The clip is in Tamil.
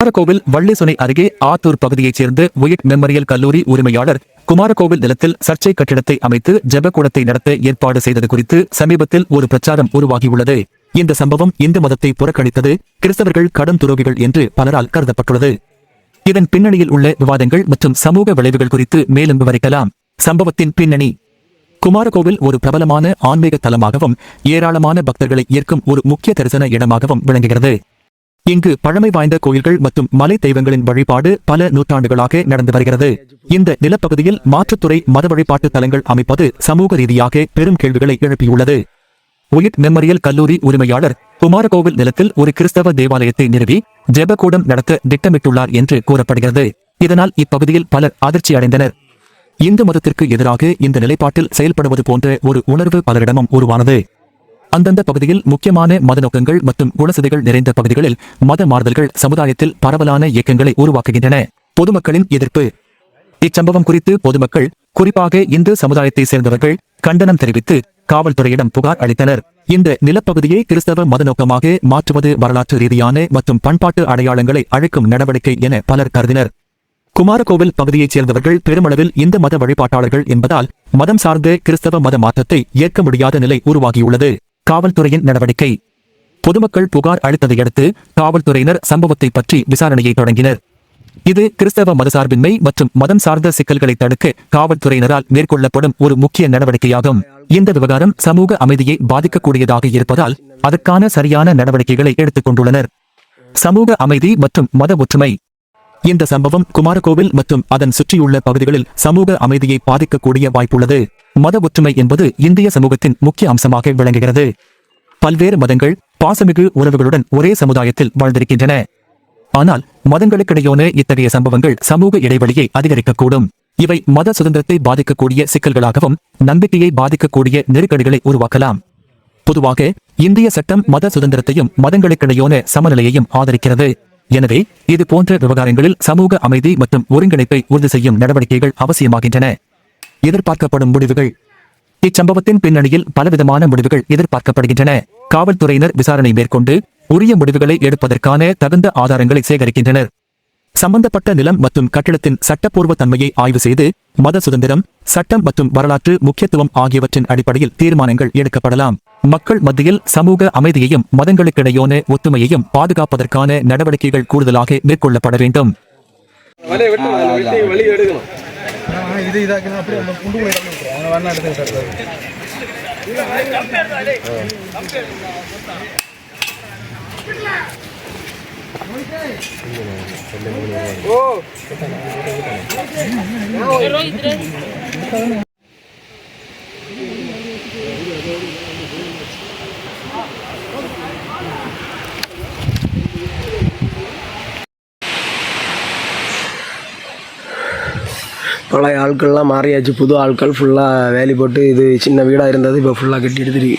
குமாரகோவில் வள்ளிசுனை அருகே ஆத்தூர் பகுதியைச் சேர்ந்த உயிட் மெமரியல் கல்லூரி உரிமையாளர் குமாரகோவில் நிலத்தில் சர்ச்சை கட்டிடத்தை அமைத்து ஜெபக்கூடத்தை நடத்த ஏற்பாடு செய்தது குறித்து சமீபத்தில் ஒரு பிரச்சாரம் உருவாகியுள்ளது. இந்த சம்பவம் இந்து மதத்தை புறக்கணித்தது கிறிஸ்தவர்கள் கடும் துரோகிகள் என்று பலரால் கருதப்பட்டுள்ளது. இதன் பின்னணியில் உள்ள விவாதங்கள் மற்றும் சமூக விளைவுகள் குறித்து மேலும் விவரிக்கலாம். சம்பவத்தின் பின்னணி. குமாரகோவில் ஒரு பிரபலமான ஆன்மீக தலமாகவும் ஏராளமான பக்தர்களை ஈர்க்கும் ஒரு முக்கிய தரிசன இடமாகவும் விளங்குகிறது. இங்கு பழமை வாய்ந்த கோயில்கள் மற்றும் மலை தெய்வங்களின் வழிபாடு பல நூற்றாண்டுகளாக நடந்து வருகிறது. இந்த நிலப்பகுதியில் மாற்றுத்துறை மத வழிபாட்டு தலங்கள் அமைப்பது சமூக ரீதியாக பெரும் கேள்விகளை எழுப்பியுள்ளது. உயிட் மெமரியல் கல்லூரி உரிமையாளர் குமாரகோவில் நிலத்தில் ஒரு கிறிஸ்தவ தேவாலயத்தை நிறுவி ஜெபக்கூடம் நடத்த திட்டமிட்டுள்ளார் என்று கூறப்படுகிறது. இதனால் இப்பகுதியில் பலர் அதிர்ச்சி அடைந்தனர். இந்து மதத்திற்கு எதிராக இந்த நிலைப்பாட்டில் செயல்படுவது போன்ற ஒரு உணர்வு பலரிடமும் உருவானது. அந்தந்த பகுதியில் முக்கியமான மத நோக்கங்கள் மற்றும் குணசதிகள் நிறைந்த பகுதிகளில் மத மாறுதல்கள் சமுதாயத்தில் பரவலான இயக்கங்களை உருவாக்குகின்றன. பொதுமக்களின் எதிர்ப்பு. இச்சம்பவம் குறித்து பொதுமக்கள் குறிப்பாக இந்து சமுதாயத்தை சேர்ந்தவர்கள் கண்டனம் தெரிவித்து காவல்துறையிடம் புகார் அளித்தனர். இந்த நிலப்பகுதியை கிறிஸ்தவ மத நோக்கமாக மாற்றுவது வரலாற்று ரீதியான மற்றும் பண்பாட்டு அடையாளங்களை அழைக்கும் நடவடிக்கை என பலர் கருதினர். குமாரகோவில் பகுதியைச் சேர்ந்தவர்கள் பெருமளவில் இந்த மத வழிபாட்டாளர்கள் என்பதால் மதம் சார்ந்த கிறிஸ்தவ மத மாற்றத்தை ஏற்க முடியாத நிலை உருவாகியுள்ளது. காவல்துறையின் நடவடிக்கை. பொதுமக்கள் புகார் அளித்ததையடுத்து காவல்துறையினர் சம்பவத்தை பற்றி விசாரணையை தொடங்கினர். இது கிறிஸ்தவ மதசார்பின்மை மற்றும் மதம் சார்ந்த சிக்கல்களை தடுக்க காவல்துறையினரால் மேற்கொள்ளப்படும் ஒரு முக்கிய நடவடிக்கையாகும். இந்த விவகாரம் சமூக அமைதியை பாதிக்கக்கூடியதாக இருப்பதால் அதற்கான சரியான நடவடிக்கைகளை எடுத்துக் கொண்டுள்ளனர். சமூக அமைதி மற்றும் மத ஒற்றுமை. இந்த சம்பவம் குமாரகோவில் மற்றும் அதன் சுற்றியுள்ள பகுதிகளில் சமூக அமைதியை பாதிக்கக்கூடிய வாய்ப்புள்ளது. மத ஒற்றுமை என்பது இந்திய சமூகத்தின் முக்கிய அம்சமாக விளங்குகிறது. பல்வேறு மதங்கள் பாசமிகு உறவுகளுடன் ஒரே சமுதாயத்தில் வாழ்ந்திருக்கின்றன. ஆனால் மதங்களுக்கிடையோன இத்தகைய சம்பவங்கள் சமூக இடைவெளியை அதிகரிக்கக்கூடும். இவை மத சுதந்திரத்தை பாதிக்கக்கூடிய சிக்கல்களாகவும் நம்பிக்கையை பாதிக்கக்கூடிய நெருக்கடிகளை உருவாக்கலாம். பொதுவாக இந்திய சட்டம் மத சுதந்திரத்தையும் மதங்களுக்கிடையோன சமநிலையையும் ஆதரிக்கிறது. எனவே இது போன்ற விவகாரங்களில் சமூக அமைதி மற்றும் ஒருங்கிணைப்பை உறுதி செய்யும் நடவடிக்கைகள் அவசியமாகின்றன. எதிர்பார்க்கப்படும் முடிவுகள். இச்சம்பவத்தின் பின்னணியில் பலவிதமான முடிவுகள் எதிர்பார்க்கப்படுகின்றன. காவல்துறையினர் விசாரணை மேற்கொண்டு உரிய முடிவுகளை எடுப்பதற்கான தகுந்த ஆதாரங்களை சேகரிக்கின்றனர். சம்பந்தப்பட்ட நிலம் மற்றும் கட்டிடத்தின் சட்டப்பூர்வ தன்மையை ஆய்வு செய்து மத சுதந்திரம் சட்டம் மற்றும் வரலாற்று முக்கியத்துவம் ஆகியவற்றின் அடிப்படையில் தீர்மானங்கள் எடுக்கப்படலாம். மக்கள் மத்தியில் சமூக அமைதியையும் மதங்களுக்கிடையோன ஒத்துமையையும் பாதுகாப்பதற்கான நடவடிக்கைகள் கூடுதலாக மேற்கொள்ளப்பட வேண்டும். வலையை பழைய ஆட்கள்லாம் மாறியாச்சு. புது ஆட்கள் ஃபுல்லாக வேலி போட்டு இது சின்ன வீடாக இருந்தது இப்போ ஃபுல்லாக கட்டி எடுத்துருக்கு